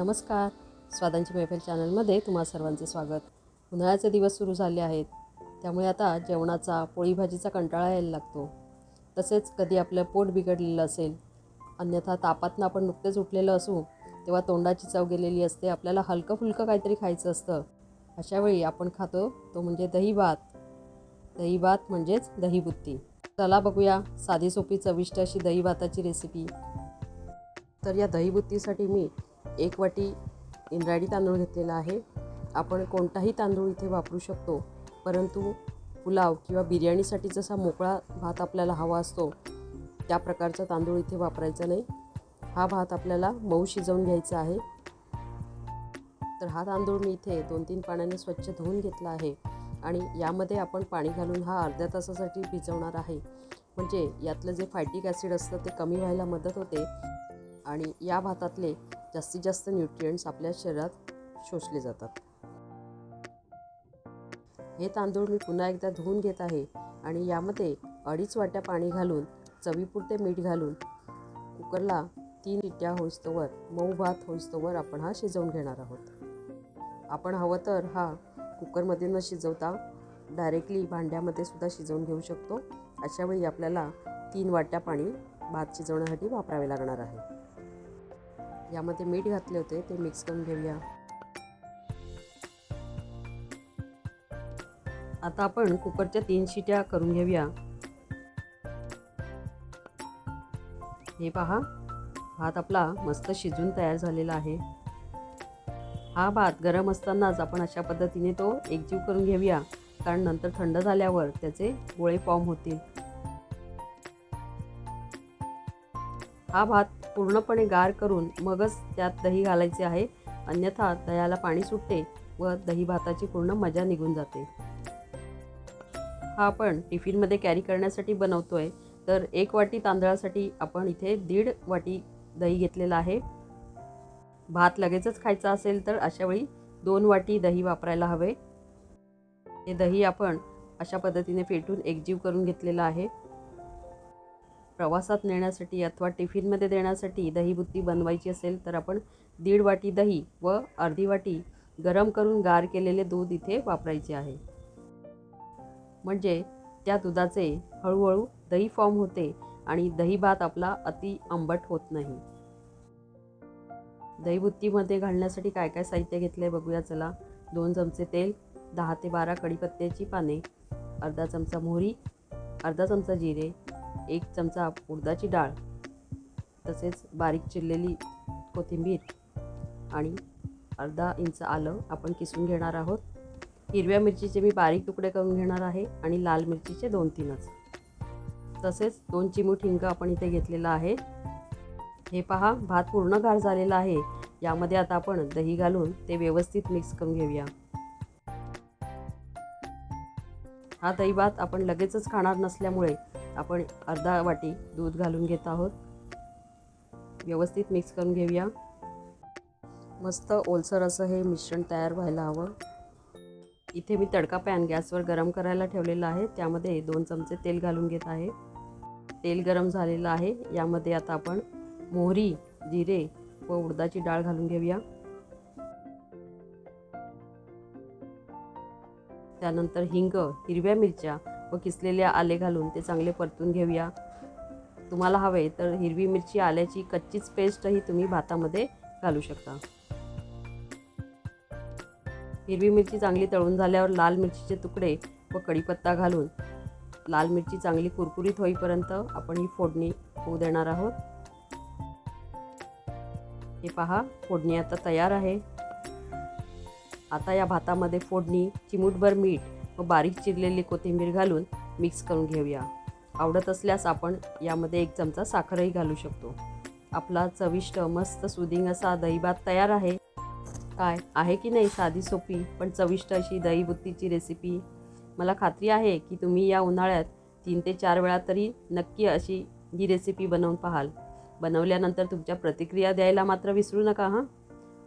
नमस्कार. स्वादांची मैफल चॅनलमध्ये तुम्हा सर्वांचे स्वागत. उन्हाळ्याचे दिवस सुरू झाले आहेत. त्यामुळे आता जेवणाचा पोळी भाजीचा कंटाळा यायला लागतो. तसेच कधी आपलं पोट बिघडलेलं असेल अन्यथा तापातनं आपण नुकतेच उठलेलं असू तेव्हा तोंडाची चव गेलेली असते आपल्याला हलकं फुलकं काहीतरी खायचं असतं. अशावेळी आपण खातो तो म्हणजे दही भात. दही भात म्हणजेच दहीबुत्ती चला बघूया साधी सोपी चविष्ट अशी दही भाताची रेसिपी तर या दहीबुत्तीसाठी मी एक वाटी इंद्रायणी तांदूळ घेतलेला आहे. आपण कोणताही तांदूळ इथे वापरू शकतो परंतु पुलाव किंवा बिर्याणीसाठी जसा मोकळा भात आपल्याला हवा असतो त्या प्रकारचा तांदूळ इथे वापरायचा नाही. हा भात आपल्याला मऊ शिजवून घ्यायचा आहे. तर हा तांदूळ मी इथे दोन तीन पाण्याने स्वच्छ धुवून घेतला आहे आणि यामध्ये आपण पाणी घालून हा अर्ध्या तासासाठी भिजवणार आहे. म्हणजे यातलं जे फायटिक ॲसिड असतं ते कमी व्हायला मदत होते आणि या भातातले जास्तीत जास्त न्यूट्रियंट्स आपल्या शरीरात शोषले जातात. हे तांदूळ मी पुन्हा एकदा धुवून घेत आहे आणि यामध्ये अडीच वाट्या पाणी घालून चवीपुरते मीठ घालून कुकरला तीन इट्या होईस्तोवर मऊ भात होईस्तोवर आपण हा शिजवून घेणार आहोत. आपण हवं तर हा कुकरमध्ये न शिजवता डायरेक्टली भांड्यामध्ये सुद्धा शिजवून घेऊ शकतो. अशावेळी आपल्याला तीन वाट्या पाणी भात शिजवण्यासाठी वापरावे लागणार आहे. यामध्ये मीठ घातले होते ते मिक्स करून घेऊया. आता आपण कुकरच्या तीन शिट्या करून घेऊया. हे पहा भात आपला मस्त शिजून तयार झालेला आहे. हा भात गरम असतानाच आपण अशा पद्धतीने तो एकजीव करून घेऊया कारण नंतर थंड झाल्यावर त्याचे गोळे फॉर्म होतील. हा भात पूर्णपणे गार करून मगच त्यात दही घालायचे आहे. अन्यथा दह्याला पाणी सुटते व दही भाताची पूर्ण मजा निघून जाते. हा आपण टिफिनमध्ये कॅरी करण्यासाठी बनवतो आहे तर एक वाटी तांदळासाठी आपण इथे दीड वाटी दही घेतलेला आहे. भात लगेचच खायचा असेल तर अशावेळी दोन वाटी दही वापरायला हवे. हे दही आपण अशा पद्धतीने फेटून एकजीव करून घेतलेलं आहे. प्रवासात नेण्यासाठी अथवा टिफिनमध्ये देण्यासाठी दहीबुत्ती बनवायची असेल तर आपण दीड वाटी दही व अर्धी वाटी गरम करून गार केलेले दूध इथे वापरायचे आहे. म्हणजे त्या दुधाचे हळूहळू दही फॉर्म होते आणि दही भात आपला अति आंबट होत नाही. दहीबुत्तीमध्ये घालण्यासाठी काय काय साहित्य घेतलं आहे बघूया चला. दोन चमचे तेल दहा ते बारा कढीपत्त्याची पाने अर्धा चमचा मोहरी अर्धा चमचा जिरे एक चमचा उडदाची डाळ तसेच बारीक चिरलेली कोथिंबीर आणि अर्धा इंच आलं आपण किसून घेणार आहोत. हिरव्या मिरचीचे मी बारीक तुकडे करून घेणार आहे आणि लाल मिरचीचे दोन तीनच. तसेच दोन चिमूट हिंग आपण इथे घेतलेला आहे. हे पहा भात पूर्ण गार झालेला आहे. यामध्ये आता आपण दही घालून ते व्यवस्थित मिक्स करून घेऊया. हा दही भात आपण लगेचच खाणार नसल्यामुळे आपण अर्धा वाटी दूध घालून घेत आहोत. व्यवस्थित मिक्स करून घेऊया. मस्त ओलसर असं हे मिश्रण तयार व्हायला हवं. इथे मी तडका पॅन गॅसवर गरम करायला ठेवलेला आहे. त्यामध्ये दोन चमचे तेल घालून घेत आहे. तेल गरम झालेलं आहे. यामध्ये आता आपण मोहरी जिरे व उडदाची डाळ घालून घेऊया. त्यानंतर हिंग हिरव्या मिरच्या व किसलेले आले घालून ते चांगले परतून घेऊया. तुम्हाला हवे तर हिरवी मिरची आल्याची कच्चीच पेस्टही तुम्ही भातामध्ये घालू शकता. हिरवी मिरची चांगली तळून झाल्यावर लाल मिरचीचे तुकडे व कढीपत्ता घालून लाल मिरची चांगली कुरकुरीत होईपर्यंत आपण ही फोडणी होऊ देणार आहोत. हे पहा फोडणी आता तयार आहे. आता या भातामध्ये फोडणी चिमूटभर मीठ व बारीक चिरलेली कोथिंबीर घालून मिक्स करून घेऊया. आवडत असल्यास आपण यामध्ये एक चमचा साखरही घालू शकतो. आपला चविष्ट मस्त सुदिंग असा दहीभात तयार आहे. काय? आहे की नाही? साधी सोपी पण चविष्ट अशी दहीबुत्तीची रेसिपी मला खात्री आहे की तुम्ही या उन्हाळ्यात तीन ते चार वेळा तरी नक्की अशी ही रेसिपी बनवून पाहाल. बनवल्यानंतर तुमच्या प्रतिक्रिया द्यायला मात्र विसरू नका हां?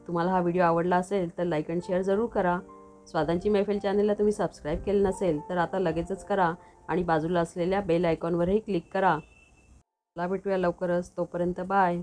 तुम्हाला हा व्हिडिओ आवडला असेल तर लाईक अँड शेअर जरूर करा. स्वादांची मैफिल चॅनलला तुम्ही सबस्क्राईब केलं नसेल तर आता लगेचच करा आणि बाजूला असलेल्या बेल आयकॉनवरही क्लिक करा. मला भेटूया लवकरच. तोपर्यंत बाय.